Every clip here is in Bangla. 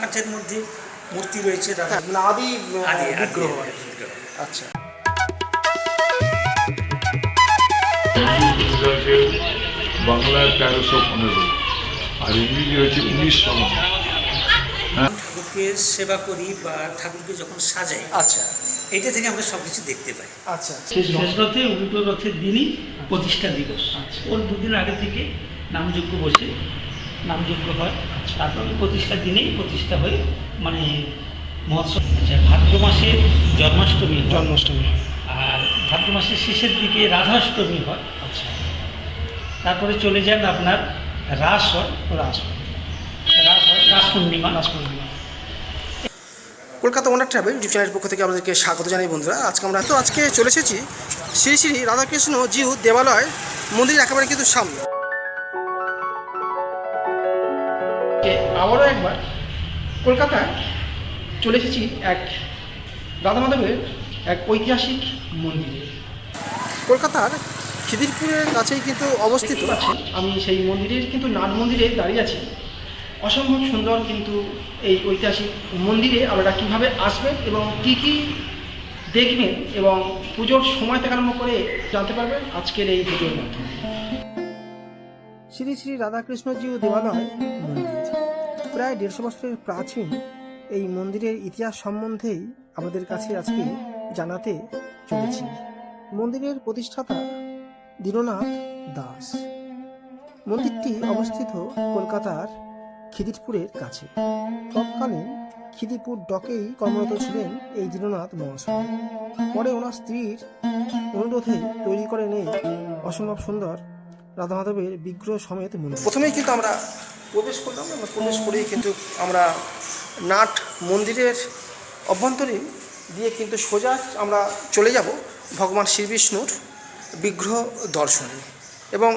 কাঁচের মধ্যে মূর্তি রয়েছে রাধা মানে আদি আদি। বিগ্রহ। আচ্ছা। বাংলায় তেরোশো পনেরো। আর ইংরেজি হচ্ছে উনিশশো ঠাকুরকে সেবা করি বা ঠাকুরকে যখন সাজাই আচ্ছা। এটা থেকে আমরা সব কিছু দেখতে পাই। আচ্ছা। শেষ রথে উল্টো রথের দিনই প্রতিষ্ঠা দিবস। ওর দুদিন আগে থেকে নামযজ্ঞ বসে। নামযজ্ঞ হয়। তারপর প্রতিষ্ঠার দিনেই প্রতিষ্ঠা হয়ে মানে মহোৎসব। আচ্ছা ভাদ্র মাসে জন্মাষ্টমী জন্মাষ্টমী আর ভাদ্র মাসের শেষের দিকে রাধাষ্টমী হয়। আচ্ছা। তারপরে চলে যান আপনার রাস হয় রাস রাস হয় রাস পূর্ণিমা রাস পূর্ণিমা কলকাতা ওনার ট্রাভেল ইউটিউব চ্যানেলের পক্ষ থেকে আপনাদেরকে স্বাগত জানাই বন্ধুরা। আজকে আমরা তো আজকে চলে এসেছি শ্রী শ্রী রাধাকৃষ্ণ জিউ দেবালয় মন্দির একেবারে কিন্তু সামনে। আবারও একবার কলকাতায় চলে এসেছি এক রাধা মাধবের এক ঐতিহাসিক মন্দিরে। কলকাতার খিদিরপুরের কাছেই কিন্তু অবস্থিত। আছে আমি সেই মন্দিরের কিন্তু নাট মন্দিরে দাঁড়িয়ে আছি। অসম্ভব সুন্দর কিন্তু এই ঐতিহাসিক মন্দিরে আপনারা কীভাবে আসবেন এবং কী কী দেখবেন এবং পুজোর সময় থেকে আরম্ভ করে জানতে পারবেন আজকের এই পুজোর মাধ্যমে। শ্রী শ্রী রাধাকৃষ্ণজিউ দেবালয় মন্দির। প্রায় দেড়শো বছরের প্রাচীন এই মন্দিরের ইতিহাস সম্বন্ধেই আমাদের কাছে আজকে জানাতে চলেছি। মন্দিরের প্রতিষ্ঠাতা দীননাথ দাস। মন্দিরটি অবস্থিত কলকাতার খিদিরপুরের কাছে। তৎকালীন খিদিরপুর ডকেই কর্মরত ছিলেন এই দীননাথ মহাশয়। পরে ওনার স্ত্রীর অনুরোধে তৈরি করেন এই অসম্ভব সুন্দর রাধা মাধবের বিগ্রহ সমেত মন্দির। প্রথমেই কিন্তু আমরা প্রবেশ করলাম এবং প্রবেশ করেই কিন্তু আমরা নাট মন্দিরের অভ্যন্তরীণ দিয়ে কিন্তু সোজা আমরা চলে যাব ভগবান শ্রীবিষ্ণুর বিগ্রহ দর্শনে। এবং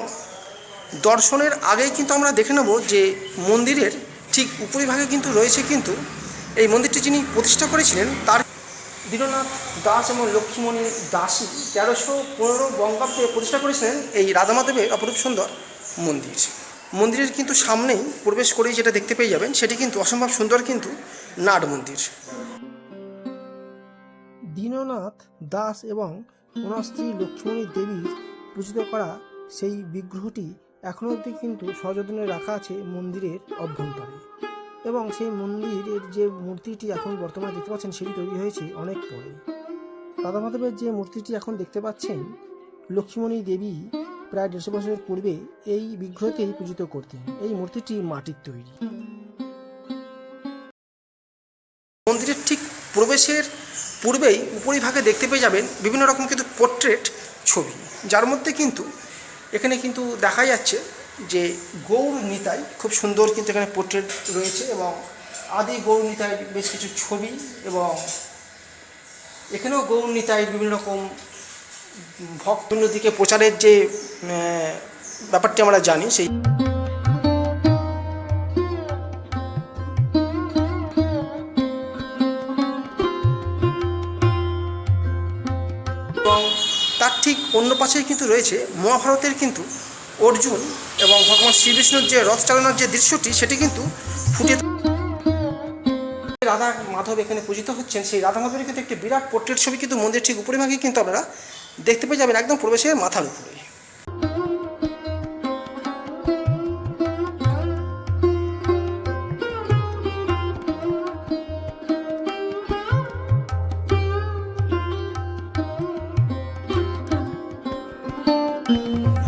দর্শনের আগেই কিন্তু আমরা দেখে নেব যে মন্দিরের ঠিক উপরিভাগে কিন্তু রয়েছে কিন্তু এই মন্দিরটি যিনি প্রতিষ্ঠা করেছিলেন তার দীননাথ দাস এবং লক্ষ্মীমণি দাসী তেরোশো পনেরো বঙ্গাব্দে প্রতিষ্ঠা করেছিলেন এই রাধামাধবের অপরূপ সুন্দর মন্দির। মন্দিরের কিন্তু সামনেই প্রবেশ করেই যেটা দেখতে পেয়ে যাবেন, সেটি কিন্তু অসম্ভব সুন্দর কিন্তু নাট মন্দির। দীননাথ দাস এবং ওনার স্ত্রী লক্ষ্মী দেবীর পূজিত করা সেই বিগ্রহটি এখনও অবধি কিন্তু সযত্নে রাখা আছে মন্দিরের অভ্যন্তরে। এবং সেই মন্দিরের যে মূর্তিটি এখন বর্তমানে দেখতে পাচ্ছেন, সেটি তৈরি হয়েছে অনেক পরে। রাধা মাধবের যে মূর্তিটি এখন দেখতে পাচ্ছেন লক্ষ্মীমণি দেবী প্রায় দেড়শো বছরের পূর্বে এই বিগ্রহকেই পূজিত করতেন। এই মূর্তিটি মাটির তৈরি। মন্দিরের ঠিক প্রবেশের পূর্বেই উপরিভাগে দেখতে পেয়ে যাবেন বিভিন্ন রকম কিন্তু পোর্ট্রেট ছবি। যার মধ্যে কিন্তু এখানে কিন্তু দেখা যাচ্ছে যে গৌর নিতাই খুব সুন্দর কিন্তু এখানে পোর্ট্রেট রয়েছে এবং আদি গৌর নিতাই বেশ কিছু ছবি এবং এখানেও গৌর নিতাইয়ের বিভিন্ন রকম ভক্ত দিকে প্রচারের যে ব্যাপারটি আমরা জানি, সেই এবং তার ঠিক অন্য পাশেই কিন্তু রয়েছে মহাভারতের কিন্তু অর্জুন এবং ভগবান শ্রীবিষ্ণুর যে রথ চালানোর যে দৃশ্যটি, সেটি কিন্তু ফুটে রাধা মাধব এখানে পূজিত হচ্ছেন, সেই রাধা মাধবের কিন্তু একটি বিরাট পোর্ট্রেট ছবি কিন্তু মন্দির ঠিক উপরিভাগে কিন্তু আপনারা দেখতে পেয়ে যাবেন, একদম প্রবেশের মাথার উপরে।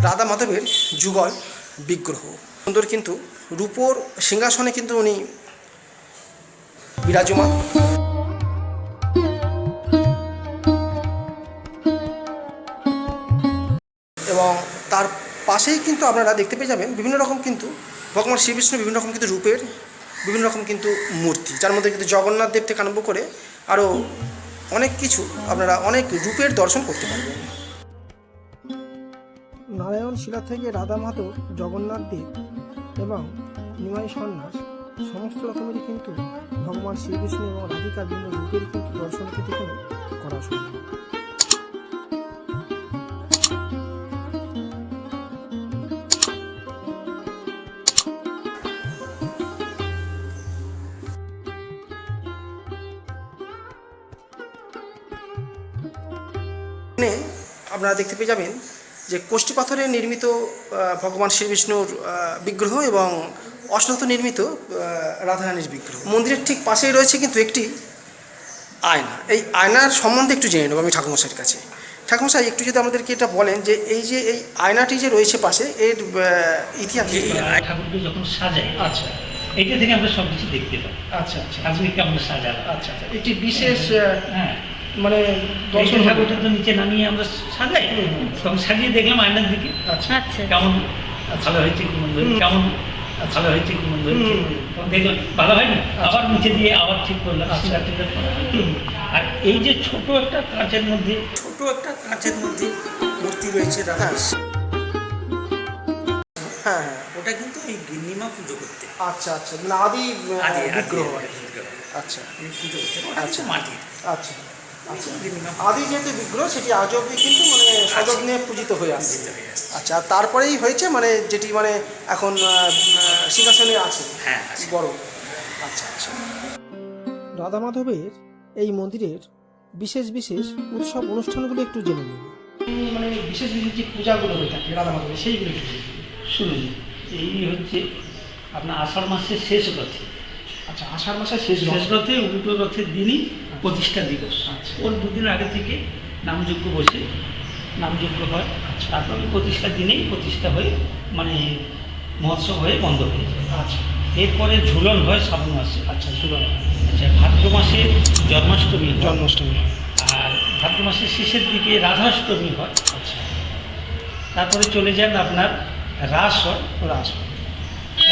রাধা মাধবের যুগল বিগ্রহ। সুন্দর কিন্তু রূপোর সিংহাসনে কিন্তু উনি বিরাজমান। এবং তার পাশেই কিন্তু আপনারা দেখতে পেয়ে যাবেন বিভিন্ন রকম কিন্তু ভগবান শ্রীবিষ্ণু বিভিন্ন রকম কিন্তু রূপের, বিভিন্ন রকম কিন্তু মূর্তি, যার মধ্যে কিন্তু জগন্নাথ দেব থেকে আরম্ভ করে আরও অনেক কিছু আপনারা অনেক রূপের দর্শন করতে পারবেন। নারায়ণ শিলা থেকে রাধা মাধব, জগন্নাথ দেব এবং নিমাই সন্ন্যাস সমস্ত রকমের কিন্তু ভগবান শ্রীকৃষ্ণ এবং রাধিকার বিভিন্ন রূপের কিন্তু দর্শন কিন্তু করা সম্ভব। আপনারা দেখতে পেয়ে যাবেন যে কোষ্ঠী পাথরে নির্মিত ভগবান শ্রীবিষ্ণুর বিগ্রহ এবং অশ্নত নির্মিত রাধারানীর বিগ্রহ। মন্দিরের ঠিক পাশেই রয়েছে কিন্তু একটি আয়না। এই আয়নার সম্বন্ধে একটু জেনে নেব আমি ঠাকুমশাইয়ের কাছে। ঠাকুমশাই একটু যদি আমাদেরকে এটা বলেন যে এই যে এই আয়নাটি যে রয়েছে পাশে এর ইতিহাস ঠাকুরকে যখন সাজাই আচ্ছা। এটা থেকে আমরা সব কিছু দেখতে পাই। আচ্ছা আচ্ছা। ঠাকুরকে আমরা আচ্ছা আচ্ছা। একটি বিশেষ হ্যাঁ। মানে দর্শন ঠাকুরটা তো নিচে নামিয়ে আমরা সাজাই। তখন সাজিয়ে দেখলাম আয়নার দিকে। আচ্ছা। আচ্ছা। কেমন ভালো হয়েছে কেমন? ভালো হয়েছে কি মন্দ হয়েছে দেখলাম ভালো হয়নি আবার নিচে দিয়ে আবার ঠিক করলাম করা। আর এই যে ছোট একটা কাঁচের মধ্যে ছোট একটা কাঁচের মধ্যে মূর্তি রয়েছে রাধার হ্যাঁ হ্যাঁ ওটা কিন্তু এই গিন্নিমা পুজো করতে। আচ্ছা আচ্ছা মানে আদি আদি বিগ্রহ। আচ্ছা। পুজো করতে আচ্ছা। কিন্তু মাটির। আচ্ছা। আচ্ছা। আদি যেহেতু বিগ্রহ সেটি আজ অব্দি কিন্তু মানে সযত্নে পূজিত হয়ে আসছে। পুজিত হয়ে আসছে। আচ্ছা আর তারপরেই হয়েছে মানে যেটি মানে এখন সিংহাসনে আছে। হ্যাঁ বড়। আচ্ছা আচ্ছা। রাধা মাধবের এই মন্দিরের বিশেষ বিশেষ উৎসব অনুষ্ঠানগুলো একটু জেনে নিন। মানে বিশেষ বিশেষ যে পূজাগুলো হয়ে থাকে রাধা মাধবের সেইগুলো একটু জেনে নিন। শুনুন এই হচ্ছে আপনার আষাঢ় মাসের শেষ রথে। আচ্ছা আষাঢ় মাসের শেষ শেষ রথে উল্টো রথের দিনই প্রতিষ্ঠা দিবস। আচ্ছা। ওর দুদিন আগে থেকে নামযজ্ঞ বসে নামযজ্ঞ হয়। আচ্ছা। তারপরে প্রতিষ্ঠার দিনেই প্রতিষ্ঠা হয়ে মানে মহোৎসব হয়ে বন্ধ হয়ে যায়। আচ্ছা। এরপরে ঝুলন হয় শ্রাবণ মাসে। আচ্ছা শুনুন আচ্ছা ভাদ্র মাসে জন্মাষ্টমী জন্মাষ্টমী। আর ভাদ্র মাসের শেষের দিকে রাধাষ্টমী হয়। আচ্ছা। তারপরে চলে যান আপনার রাস হয়। রাস।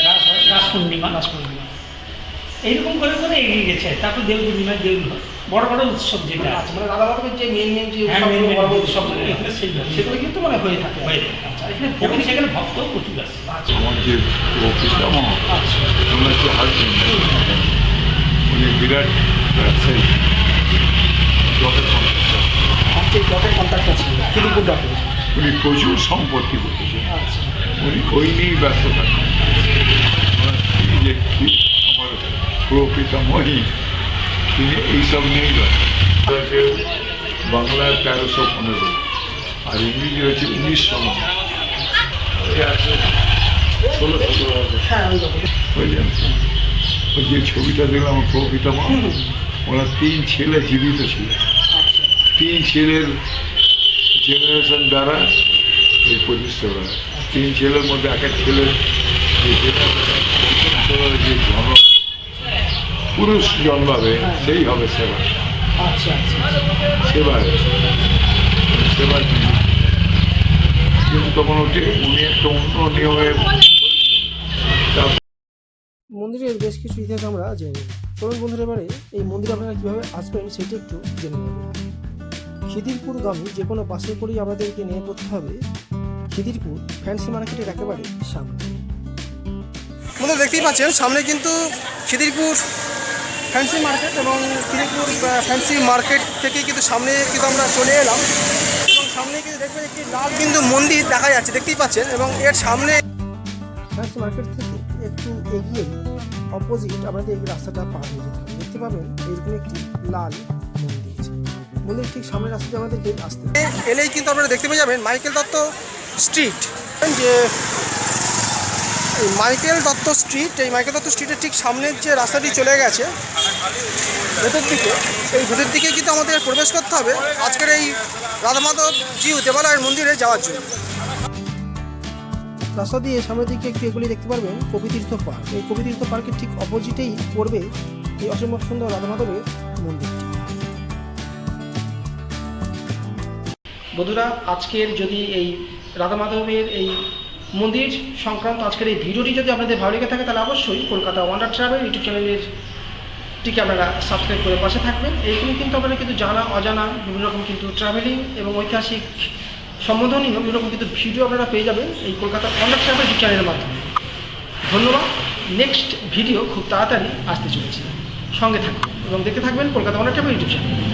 রাস হয় রাস পূর্ণিমা। রাস পূর্ণিমা। এইরকম করে করে এগিয়ে গেছে। তারপর দেব পূর্ণিমায় দেউল হয়। বড় বড় উৎসব যেটা আচ্ছা মানে রাধা মাধবের যে মেন মেন যে বড় বড় উৎসব সেগুলো কিন্তু মানে হয়ে থাকে। থাকে। আচ্ছা এখানে সেখানে ভক্ত প্রচুর আছে। আচ্ছা। আমার যে প্রকৃতম আচ্ছা ওনার যে হাজবেন্ড উনি বিরাট ব্যবসায়ী। আছে। ডাক্তার উনি প্রচুর সম্পত্তি আচ্ছা। উনি ওই নিয়েই ব্যস্ত থাকেন। আমার আমার প্রপিতামহী তিনি এইসব নিয়েই হচ্ছে বাংলায় তেরোশো পনেরো। আর ইংরেজি এই ষোলো সতেরো হ্যাঁ ওই বুঝলেন? ওই যে ছবিটা দেখলাম আমার প্রপিতামহ ওনার তিন ছেলে জীবিত ছিল। আচ্ছা। তিন ছেলের জেনারেশন দ্বারা এই প্রতিষ্ঠা তিন ছেলের মধ্যে এক এক ছেলের পুরুষ জন্মাবে সেই হবে সেবা। আচ্ছা আচ্ছা সেবায় সেবার কিন্তু তখন ওটি উনি একটা অন্য নিয়মে মন্দিরের বেশ কিছু ইতিহাস আমরা জেনে নেব। চলুন বন্ধুরা এবারে এই মন্দিরে আপনারা কীভাবে আসবেন সেটা একটু জেনে নেব। খিদিরপুর গামী যে কোনো বাসে করেই আমাদেরকে নিয়ে পড়তে হবে। খিদিরপুর ফ্যান্সি মার্কেটের একেবারে সামনে। বন্ধু দেখতেই পাচ্ছেন সামনে কিন্তু খিদিরপুর ফ্যান্সি মার্কেট এবং খিদিরপুর ফ্যান্সি মার্কেট থেকে কিন্তু সামনে কিন্তু আমরা চলে এলাম। এবং সামনে কিন্তু দেখবেন একটি লাল কিন্তু মন্দির দেখা যাচ্ছে, দেখতেই পাচ্ছেন। এবং এর সামনে ফ্যান্সি মার্কেট থেকে একটু এগিয়ে অপোজিট আমাদের এই রাস্তাটা পার হয়ে যেতে হবে দেখতে পাবেন এরকম একটি লাল মন্দির মন্দির ঠিক সামনের রাস্তাতে আমাদেরকে আসতে হবে। এলেই কিন্তু আপনারা দেখতে পেয়ে যাবেন মাইকেল দত্ত স্ট্রিট। যে এই মাইকেল দত্ত স্ট্রিট এই মাইকেল দত্ত স্ট্রিটের ঠিক সামনের যে রাস্তাটি চলে গেছে ভেতর দিকে এই ভেতর দিকে কিন্তু আমাদের প্রবেশ করতে হবে আজকের এই রাধামাধব জিউ দেবালয়ের মন্দিরে যাওয়ার জন্য। রাস্তা দিয়ে সামনের দিকে একটু এগুলি দেখতে পারবেন কবিতীর্থ পার্ক। এই কবিতীর্থ পার্কের ঠিক অপোজিটেই পড়বে এই অসম্ভব সুন্দর রাধামাধবের মন্দিরটি। বন্ধুরা আজকের যদি এই রাধামাধবের এই মন্দির সংক্রান্ত আজকের এই ভিডিওটি যদি আপনাদের ভালো লেগে থাকে, তাহলে অবশ্যই কলকাতা ওয়ান্ডার ট্রাভেল ইউটিউব চ্যানেলের টিকে আপনারা সাবস্ক্রাইব করে পাশে থাকবেন। এইখানে কিন্তু আপনারা কিন্তু জানা, অজানা বিভিন্ন রকম কিন্তু ট্রাভেলিং এবং ঐতিহাসিক সম্বোধনীয় বিভিন্ন রকম কিন্তু ভিডিও আপনারা পেয়ে যাবেন এই কলকাতা ওয়ান্ডার ট্রাভেল ইউটিউব চ্যানেলের মাধ্যমে। ধন্যবাদ। নেক্সট ভিডিও খুব তাড়াতাড়ি আসতে চলেছে। সঙ্গে থাকবেন এবং দেখতে থাকবেন Kolkata wonder travel YouTube channel.